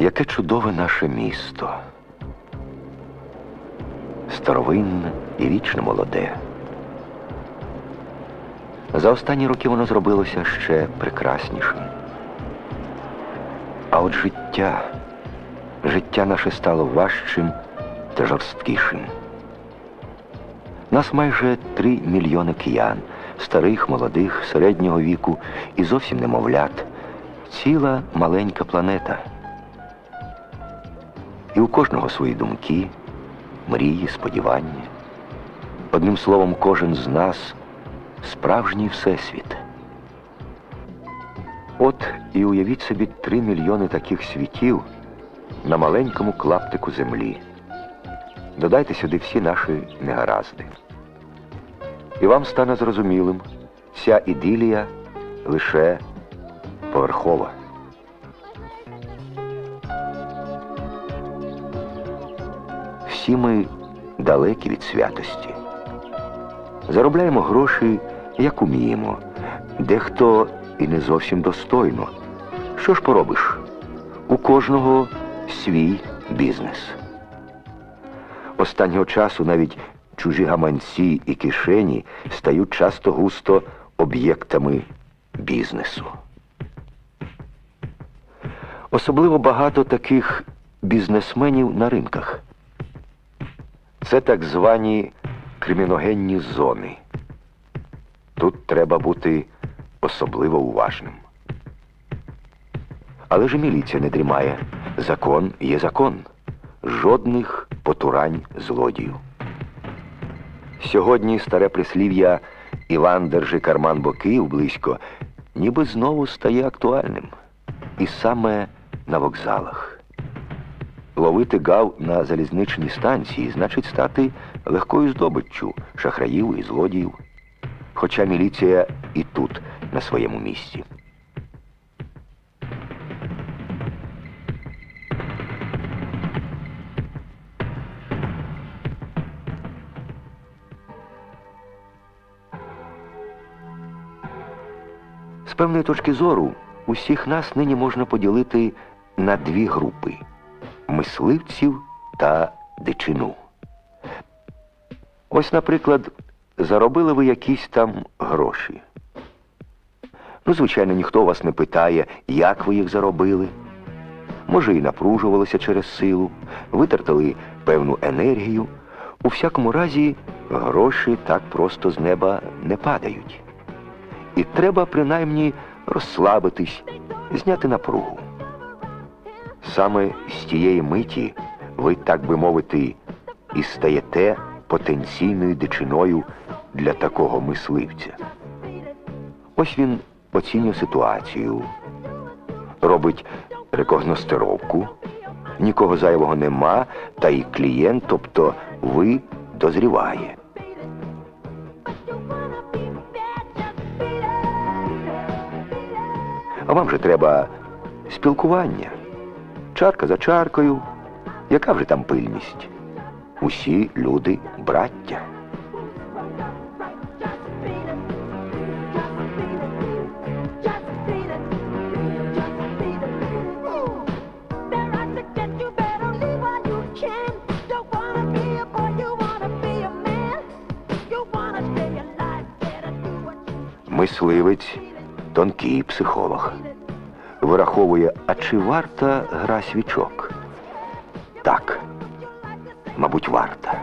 Яке чудове наше місто. Старовинне і вічно молоде. За останні роки воно зробилося ще прекраснішим. А от життя, життя наше стало важчим та жорсткішим. Нас майже три мільйони киян, старих, молодих, середнього віку і зовсім немовлят. Ціла маленька планета. І у кожного свої думки, мрії, сподівання. Одним словом, кожен з нас справжній всесвіт. От і уявіть собі три мільйони таких світів на маленькому клаптику землі. Додайте сюди всі наші негаразди. І вам стане зрозумілим, ця ідилія лише поверхова. Всі ми далекі від святості. Заробляємо гроші, як уміємо, дехто і не зовсім достойно. Що ж поробиш? У кожного свій бізнес. Останнього часу навіть чужі гаманці і кишені стають часто густо об'єктами бізнесу. Особливо багато таких бізнесменів на ринках. Це так звані криміногенні зони. Тут треба бути особливо уважним. Але ж і міліція не дрімає. Закон є закон. Жодних потурань злодію. Сьогодні старе прислів'я Іван держи карман боків близько, ніби знову стає актуальним. І саме на вокзалах. Ловити гав на залізничній станції значить стати легкою здобиччю шахраїв і злодіїв. Хоча міліція і тут на своєму місці. З певної точки зору, усіх нас нині можна поділити на дві групи мисливців та дичину. Ось, наприклад, заробили ви якісь там гроші. Ну, звичайно, ніхто вас не питає, як ви їх заробили. Може, і напружувалися через силу, витратили певну енергію. У всякому разі, гроші так просто з неба не падають. І треба принаймні розслабитись, зняти напругу. Саме з тієї миті ви, так би мовити, і стаєте потенційною дичиною для такого мисливця. Ось він оцінює ситуацію, робить рекогностировку, нікого зайвого нема, та і клієнт, тобто ви, дозріває. А вам же треба спілкування. Чарка за чаркою. Яка вже там пильність? Усі люди браття. Мисливець тонкий психолог. Вираховує, а чи варта гра свічок? Так, мабуть, варта.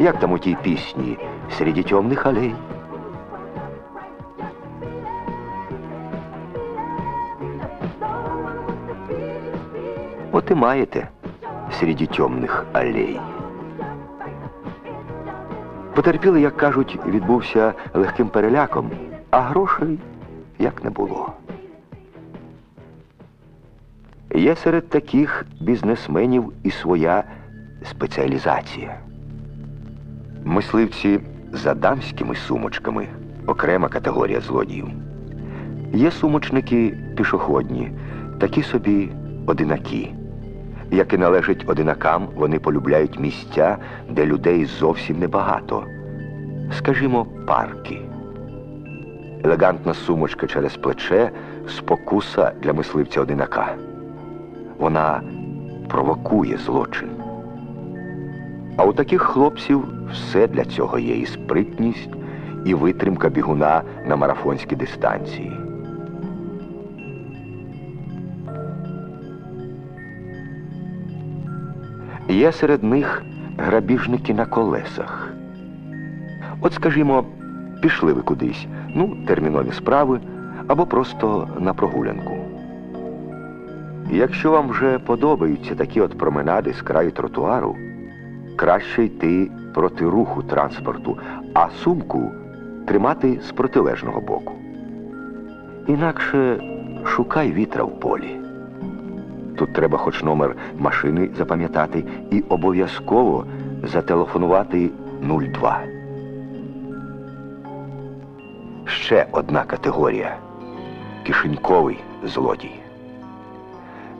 Як там у тій пісні серед темних алей? От і маєте серед темних алей. Потерпілий, як кажуть, відбувся легким переляком, а грошей як не було. Є серед таких бізнесменів і своя спеціалізація. Мисливці за дамськими сумочками окрема категорія злодіїв. Є сумочники пішохідні, такі собі одинаки. Як і належить одинакам, вони полюбляють місця, де людей зовсім небагато. Скажімо, парки. Елегантна сумочка через плече спокуса для мисливця одинака. Вона провокує злочин. А у таких хлопців все для цього є і спритність, і витримка бігуна на марафонській дистанції. Є серед них грабіжники на колесах. От, скажімо, пішли ви кудись, ну, термінові справи, або просто на прогулянку. Якщо вам вже подобаються такі от променади з краю тротуару, краще йти проти руху транспорту, а сумку тримати з протилежного боку. Інакше шукай вітра в полі. Тут треба хоч номер машини запам'ятати і обов'язково зателефонувати 02. Ще одна категорія кишеньковий злодій.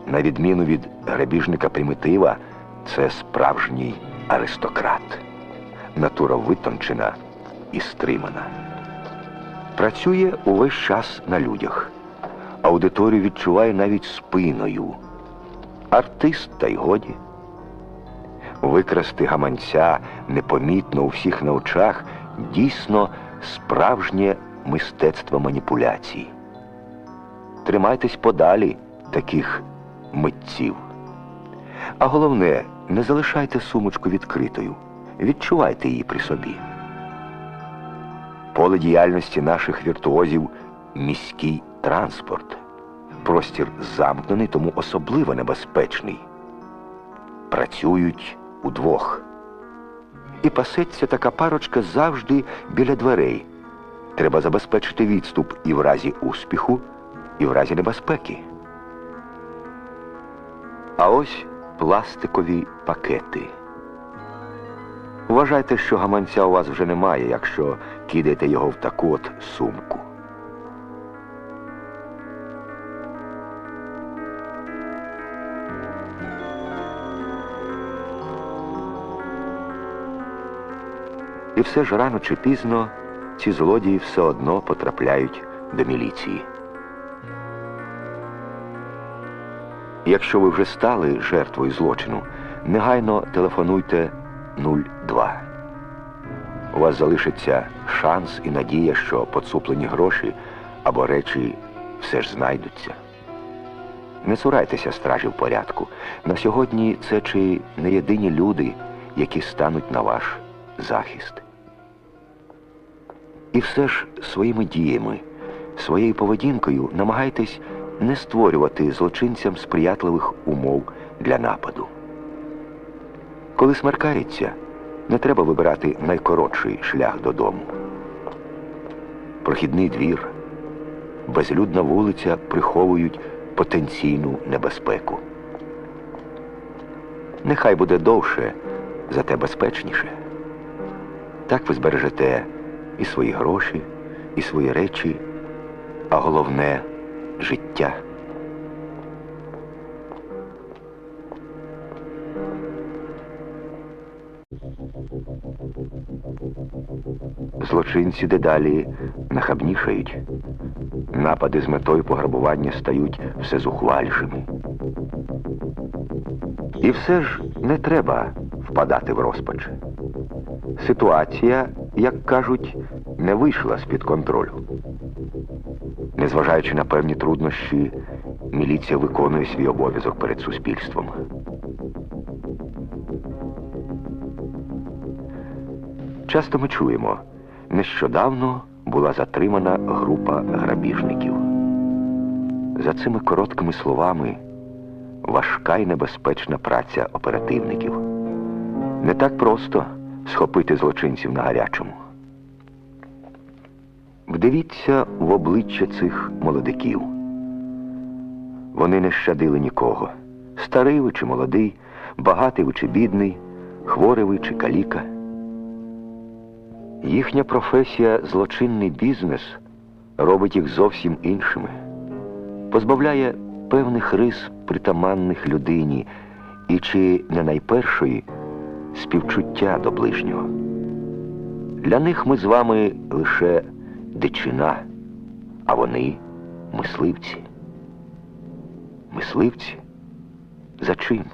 На відміну від грабіжника примітива, це справжній аристократ. Натура витончена і стримана. Працює увесь час на людях. Аудиторію відчуває навіть спиною. Артист та й годі. Викрасти гаманця непомітно у всіх на очах дійсно справжнє мистецтво маніпуляцій. Тримайтесь подалі таких митців. А головне, не залишайте сумочку відкритою, відчувайте її при собі. Поле діяльності наших віртуозів міський транспорт. Простір замкнений, тому особливо небезпечний. Працюють удвох. І пасеться така парочка завжди біля дверей. Треба забезпечити відступ і в разі успіху, і в разі небезпеки. А ось пластикові пакети. Вважайте, що гаманця у вас вже немає, якщо кидаєте його в таку от сумку. І все ж рано чи пізно ці злодії все одно потрапляють до міліції. Якщо ви вже стали жертвою злочину, негайно телефонуйте 02. У вас залишиться шанс і надія, що поцуплені гроші або речі все ж знайдуться. Не цурайтеся стражів порядку. На сьогодні це чи не єдині люди, які стануть на ваш захист. І все ж своїми діями, своєю поведінкою намагайтесь не створювати злочинцям сприятливих умов для нападу. Коли смеркається, не треба вибирати найкоротший шлях додому. Прохідний двір, безлюдна вулиця приховують потенційну небезпеку. Нехай буде довше, зате безпечніше. Так ви збережете і свої гроші, і свої речі, а головне життя. Злочинці дедалі нахабнішають. Напади з метою пограбування стають все зухвальшими. І все ж не треба впадати в розпач. Ситуація, як кажуть, не вийшла з-під контролю. Незважаючи на певні труднощі, міліція виконує свій обов'язок перед суспільством. Часто ми чуємо, нещодавно була затримана група грабіжників. За цими короткими словами важка і небезпечна праця оперативників. Не так просто схопити злочинців на гарячому. Вдивіться в обличчя цих молодиків. Вони не щадили нікого. Старий ви чи молодий, багатий ви чи бідний, хворий ви чи каліка. Їхня професія злочинний бізнес робить їх зовсім іншими, позбавляє певних рис, притаманних людині, і чи не найпершої співчуття до ближнього. Для них ми з вами лише дичина, а вони мисливці. Мисливці? За чим?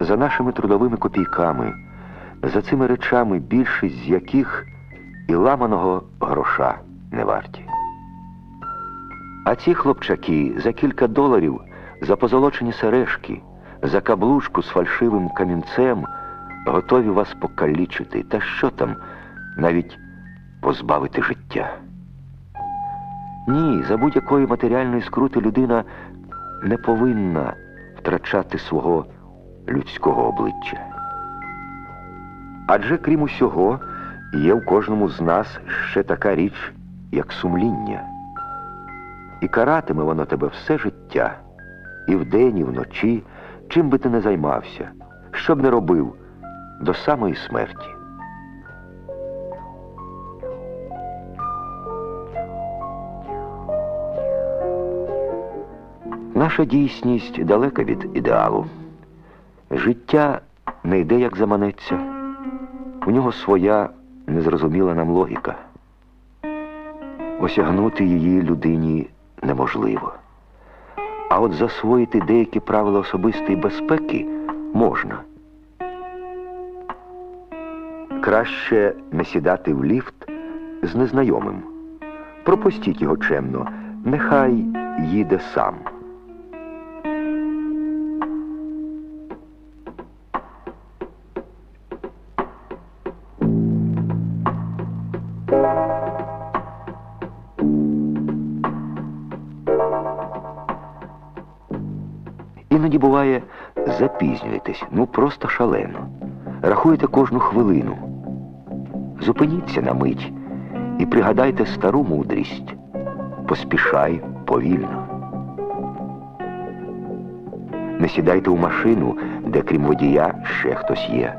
За нашими трудовими копійками, за цими речами, більшість з яких і ламаного гроша не варті. А ці хлопчаки за кілька доларів, за позолочені сережки, за каблучку з фальшивим камінцем готові вас покалічити, та що там, навіть позбавити життя. Ні, за будь-якої матеріальної скрути людина не повинна втрачати свого людського обличчя. Адже крім усього, є в кожному з нас ще така річ, як сумління. І каратиме воно тебе все життя, і вдень, і вночі, чим би ти не займався, що б не робив до самої смерті. Наша дійсність далека від ідеалу. Життя не йде, як заманеться. У нього своя незрозуміла нам логіка. Осягнути її людині неможливо. А от засвоїти деякі правила особистої безпеки можна. Краще не сідати в ліфт з незнайомим. Пропустіть його чемно, нехай їде сам. Іноді буває, запізнюєтесь, ну просто шалено. Рахуєте кожну хвилину. Зупиніться на мить і пригадайте стару мудрість. Поспішай повільно. Не сідайте у машину, де крім водія ще хтось є.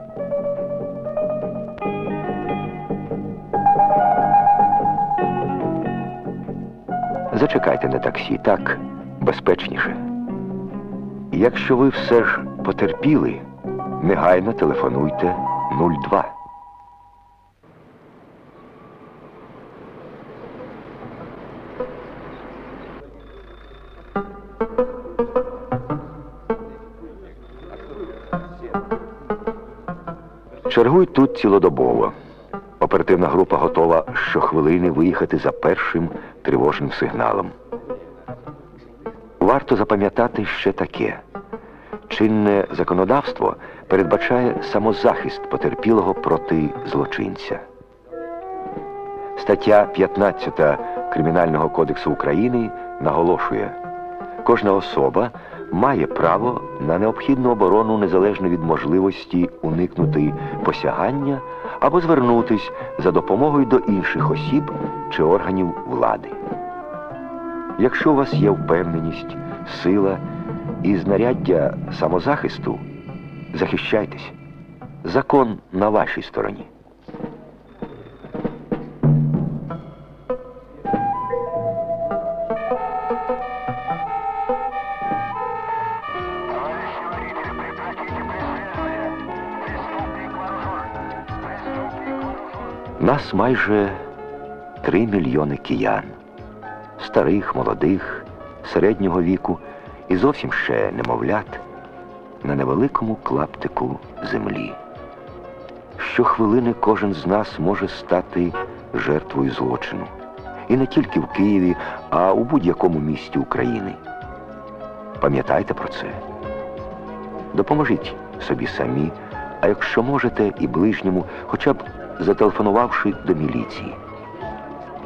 Зачекайте на таксі, так безпечніше. Якщо ви все ж потерпіли, негайно телефонуйте 02. Чергуй тут цілодобово. Оперативна група готова щохвилини виїхати за першим тривожним сигналом. Варто запам'ятати ще таке. Чинне законодавство передбачає самозахист потерпілого проти злочинця. Стаття 15 Кримінального кодексу України наголошує, кожна особа має право на необхідну оборону незалежно від можливості уникнути посягання або звернутись за допомогою до інших осіб чи органів влади. Якщо у вас є впевненість, сила і знаряддя самозахисту, захищайтесь. Закон на вашій стороні. Нас майже три мільйони киян, старих, молодих, середнього віку і зовсім ще немовлят на невеликому клаптику землі. Щохвилини кожен з нас може стати жертвою злочину. І не тільки в Києві, а у будь-якому місті України. Пам'ятайте про це. Допоможіть собі самі, а якщо можете, і ближньому, хоча б зателефонувавши до міліції.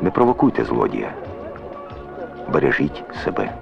Не провокуйте злодія. Бережіть себе.